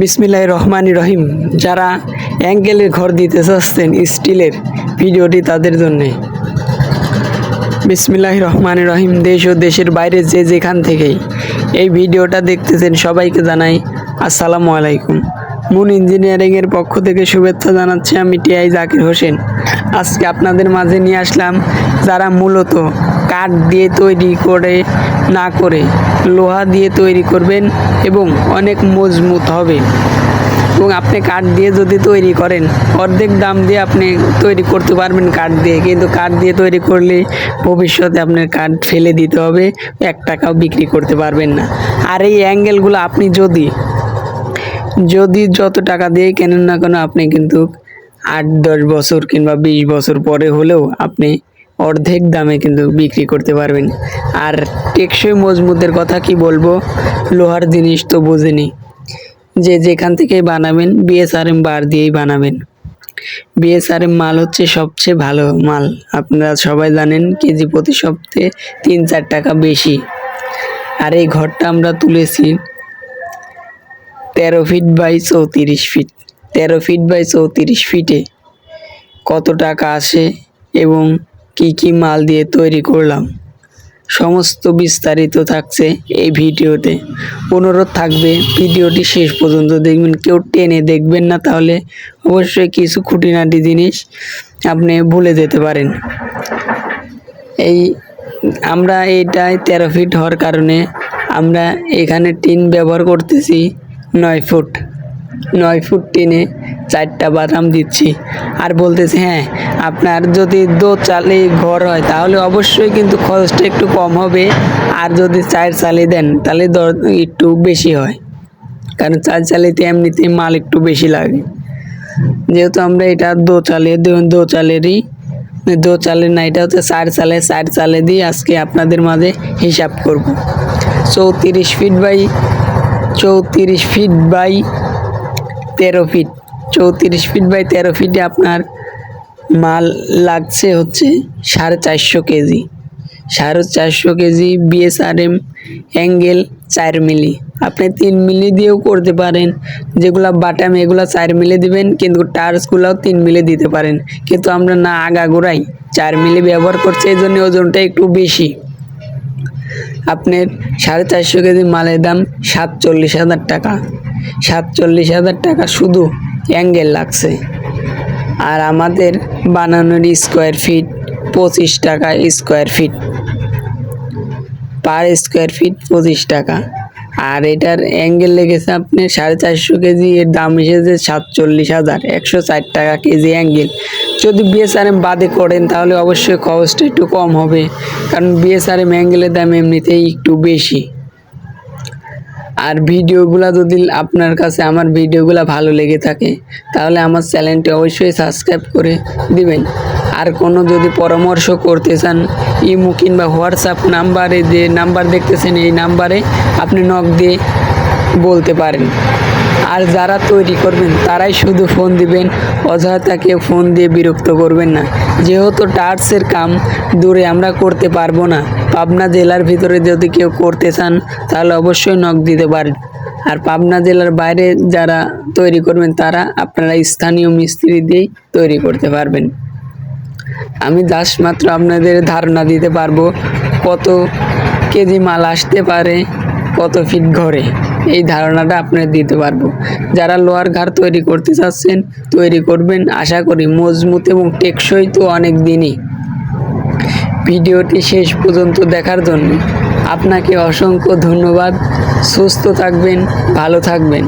বিসমিল্লাহ রহমান রহিম। যারা অ্যাঙ্গেলের ঘর দিতে চাচ্ছেন স্টিলের ভিডিওটি তাদের জন্যে। বিসমিল্লাহ রহমান রহিম, দেশ ও দেশের বাইরে যে যেখান থেকেই। এই ভিডিওটা দেখতেছেন সবাইকে জানাই আসসালামু আলাইকুম। মুন ইঞ্জিনিয়ারিংয়ের পক্ষ থেকে শুভেচ্ছা জানাচ্ছি আমি টিআই জাকির হোসেন। আজকে আপনাদের মাঝে নিয়ে আসলাম যারা মূলত কাঠ দিয়ে তৈরি করে, না করে লোহা দিয়ে তৈরি করবেন এবং অনেক মজবুত হবে। এবং আপনি কাঠ দিয়ে যদি তৈরি করেন, অর্ধেক দাম দিয়ে আপনি তৈরি করতে পারবেন কাঠ দিয়ে। কিন্তু কাঠ দিয়ে তৈরি করলে ভবিষ্যতে আপনার কাঠ ফেলে দিতে হবে, এক টাকাও বিক্রি করতে পারবেন না। আর এই অ্যাঙ্গেলগুলো আপনি যদি যদি যত টাকা দিয়ে কেনেন না কেন আপনি কিন্তু আট, দশ বছর কিংবা বিশ বছর পরে হলেও আপনি অর্ধেক দামে কিন্তু বিক্রি করতে পারবেন। আর টেকসই মজবুতের কথা কি বলব? লোহার জিনিস তো বুঝেনি। যে যেখান থেকে বানাবেন বিএসআরএম বার দিয়েই বানাবেন। বিএসআরএম মাল হচ্ছে সবচেয়ে ভালো মাল। আপনারা সবাই জানেন কেজি প্রতি সপ্তাহে তিন, চার টাকা বেশি। আর এই ঘরটা আমরা তুলেছি তেরো ফিট বাই চৌত্রিশ ফিট তেরো ফিট বাই চৌত্রিশ ফিটে কত টাকা আসে এবং কি কি মাল দিয়ে তৈরি করলাম? সমস্ত বিস্তারিত থাকছে এই ভিডিওতে। অনুরোধ থাকবে ভিডিওটি শেষ পর্যন্ত দেখবেন। কেউ টেনে দেখবেন না তাহলে অবশ্যই কিছু খুঁটিনাটি জিনিস আপনি ভুলে যেতে পারেন। এই আমরা এইটায় তেরো ফিট হওয়ার কারণে আমরা এখানে টিন ব্যবহার করতেছি। নয় ফুট। নয় ফুট টেনে চারটা বাদাম দিচ্ছি। আর বলতেছি হ্যাঁ আপনার যদি দো চালে ঘর হয়, তাহলে অবশ্যই কিন্তু খরচটা একটু কম হবে। আর যদি চার চালে দেন, তাহলে দর একটু বেশি হয়। কারণ চার চালিতে এমনিতে মাল একটু বেশি লাগে। যেহেতু আমরা এটা দো চালে দো চালেরই, দো চালের না, এটা হচ্ছে চার চালে চার চালে দিয়ে আজকে আপনাদের মাঝে হিসাব করব। চৌত্রিশ ফিট বাই চৌত্রিশ ফিট বাই তেরো ফিট চৌত্রিশ ফিট বাই তেরো ফিটে আপনার মাল লাগছে হচ্ছে সাড়ে চারশো কেজি। সাড়ে চারশো কেজি বিএসআরএম অ্যাঙ্গেল চার মিলি আপনি তিন মিলি দিয়েও করতে পারেন। যেগুলা বাটাম এগুলো চার মিলি দিবেন, কিন্তু টার্সগুলোও তিন মিলি দিতে পারেন। কিন্তু আমরা না আগাগোড়াই চার মিলি ব্যবহার করছি, এই জন্য ওজনটা একটু বেশি। আপনার সাড়ে চারশো কেজি মালের দাম সাতচল্লিশ হাজার টাকা। সাতচল্লিশ হাজার টাকা শুধু অ্যাঙ্গেল লাগছে। আর আমাদের বানানোর স্কোয়ার ফিট পঁচিশ টাকা square feet. Per square feet পঁচিশ টাকা। আর এটার অ্যাঙ্গেল লেগেছে আপনি সাড়ে চারশো কেজি, এর দাম এসেছে সাতচল্লিশ হাজার, একশো ষাট টাকা কেজি অ্যাঙ্গেল। যদি বিএসআরএম বাদে করেন, তাহলে অবশ্যই খরচটা একটু কম হবে। কারণ বিএসআরএম অ্যাঙ্গেলের দাম এমনিতেই একটু বেশি। আর ভিডিওগুলো যদি আপনার কাছে, আমার ভিডিওগুলো ভালো লেগে থাকে, তাহলে আমার চ্যানেলটি অবশ্যই সাবস্ক্রাইব করে দিবেন। আর কোনো যদি পরামর্শ করতে চান, ইমো কিংবা হোয়াটসঅ্যাপ নাম্বারে যে নাম্বার দেখতেছেন, এই নাম্বারে আপনি নক দিয়ে বলতে পারেন। আর যারা তৈরি করবেন, তারাই শুধু ফোন দিবেন অযথা কেউ ফোন দিয়ে বিরক্ত করবেন না। যেহেতু টার্সের কাম দূরে আমরা করতে পারব না। পাবনা জেলার ভিতরে যদি কেউ করতে চান, তাহলে অবশ্যই নখ দিতে পারেন। আর পাবনা জেলার বাইরে যারা তৈরি করবেন, তারা আপনারা স্থানীয় মিস্ত্রি দিয়েই তৈরি করতে পারবেন। আমি জাস্ট মাত্র আপনাদের ধারণা দিতে পারব, কত কেজি মাল আসতে পারে কত ফিট ঘরে? এই ধারণাটা আপনার দিতে পারব। যারা লোহার ঘর তৈরি করতে চাচ্ছেন, তৈরি করবেন। আশা করি মজবুত এবং টেকসই তো অনেক দিনই। ভিডিওটি শেষ পর্যন্ত দেখার জন্য আপনাকে অসংখ্য ধন্যবাদ। সুস্থ থাকবেন, ভালো থাকবেন।